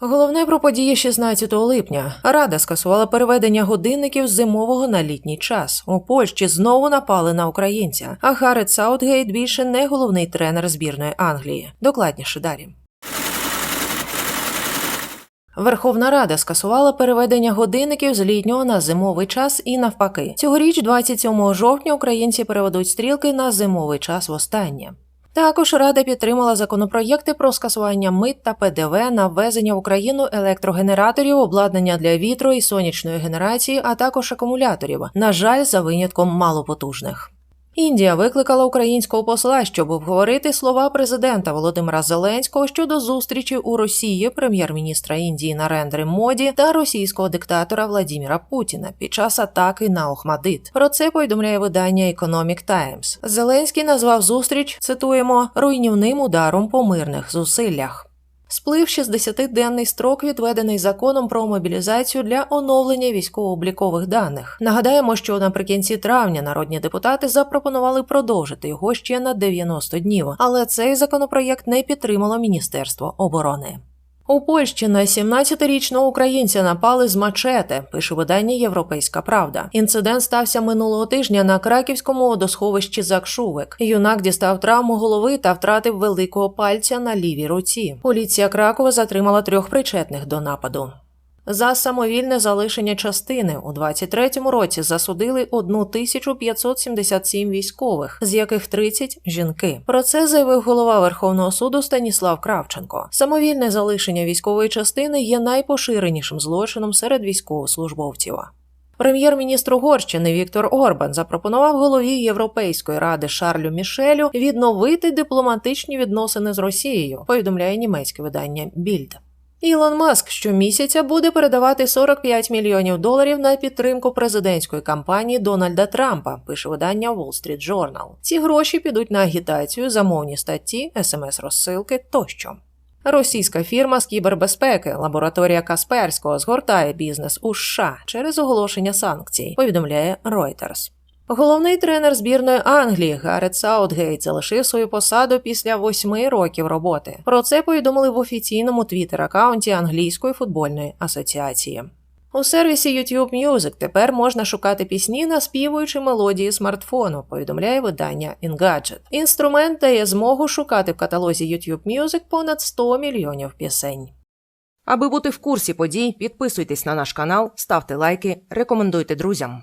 Головне про події 16 липня. Рада скасувала переведення годинників з зимового на літній час. У Польщі знову напали на українця. А Гарет Саутгейт більше не головний тренер збірної Англії. Докладніше далі. Верховна Рада скасувала переведення годинників з літнього на зимовий час і навпаки. Цьогоріч, 27 жовтня, українці переведуть стрілки на зимовий час востаннє. Також Рада підтримала законопроєкти про скасування мит та ПДВ на ввезення в Україну електрогенераторів, обладнання для вітру і сонячної генерації, а також акумуляторів. На жаль, за винятком малопотужних. Індія викликала українського посла, щоб обговорити слова президента Володимира Зеленського щодо зустрічі у Росії прем'єр-міністра Індії Нарендри Моді та російського диктатора Владіміра Путіна під час атаки на Охмадит. Про це повідомляє видання Economic Times. Зеленський назвав зустріч, цитуємо, руйнівним ударом по мирних зусиллях. Сплив 60-денний строк, відведений законом про мобілізацію для оновлення військово-облікових даних. Нагадаємо, що наприкінці травня народні депутати запропонували продовжити його ще на 90 днів, але цей законопроєкт не підтримало Міністерство оборони. У Польщі на 17-річного українця напали з мачете, пише видання Європейська Правда. Інцидент стався минулого тижня на краківському водосховищі Закшувик. Юнак дістав травму голови та втратив великого пальця на лівій руці. Поліція Кракова затримала трьох причетних до нападу. За самовільне залишення частини у 23-му році засудили 1577 військових, з яких 30 – жінки. Про це заявив голова Верховного суду Станіслав Кравченко. Самовільне залишення військової частини є найпоширенішим злочином серед військовослужбовців. Прем'єр-міністр Угорщини Віктор Орбан запропонував голові Європейської ради Шарлю Мішелю відновити дипломатичні відносини з Росією. Повідомляє німецьке видання Більд. Ілон Маск щомісяця буде передавати 45 мільйонів доларів на підтримку президентської кампанії Дональда Трампа, пише видання Wall Street Journal. Ці гроші підуть на агітацію, замовні статті, смс-розсилки тощо. Російська фірма з кібербезпеки, лабораторія Касперського, згортає бізнес у США через оголошення санкцій, повідомляє Reuters. Головний тренер збірної Англії Гарет Саутгейт залишив свою посаду після восьми років роботи. Про це повідомили в офіційному твіттер-аккаунті англійської футбольної асоціації. У сервісі YouTube Music тепер можна шукати пісні, наспівуючи мелодії смартфону, повідомляє видання Engadget. Інструмент дає змогу шукати в каталозі YouTube Music понад 100 мільйонів пісень. Аби бути в курсі подій, підписуйтесь на наш канал, ставте лайки, рекомендуйте друзям.